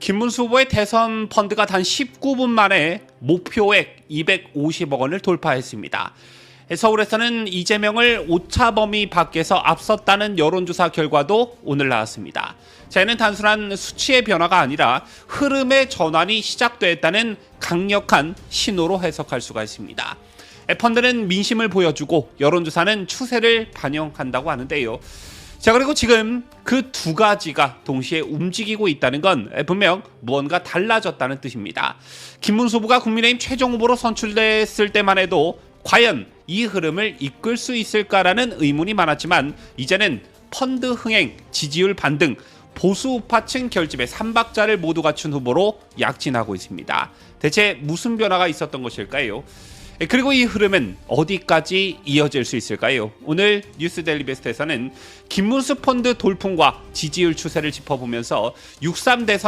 김문수 후보의 대선 펀드가 단 19분 만에 목표액 250억 원을 돌파했습니다. 서울에서는 이재명을 오차 범위 밖에서 앞섰다는 여론조사 결과도 오늘 나왔습니다. 자, 이는 단순한 수치의 변화가 아니라 흐름의 전환이 시작됐다는 강력한 신호로 해석할 수가 있습니다. 펀드는 민심을 보여주고 여론조사는 추세를 반영한다고 하는데요. 자 그리고 지금 그 두 가지가 동시에 움직이고 있다는 건 분명 무언가 달라졌다는 뜻입니다. 김문수 후보가 국민의힘 최종 후보로 선출됐을 때만 해도 과연 이 흐름을 이끌 수 있을까라는 의문이 많았지만 이제는 펀드 흥행, 지지율 반등, 보수 우파층 결집의 삼박자를 모두 갖춘 후보로 약진하고 있습니다. 대체 무슨 변화가 있었던 것일까요? 예, 그리고 이 흐름은 어디까지 이어질 수 있을까요? 오늘 뉴스 델리 베스트에서는 김문수 펀드 돌풍과 지지율 추세를 짚어보면서 63 대선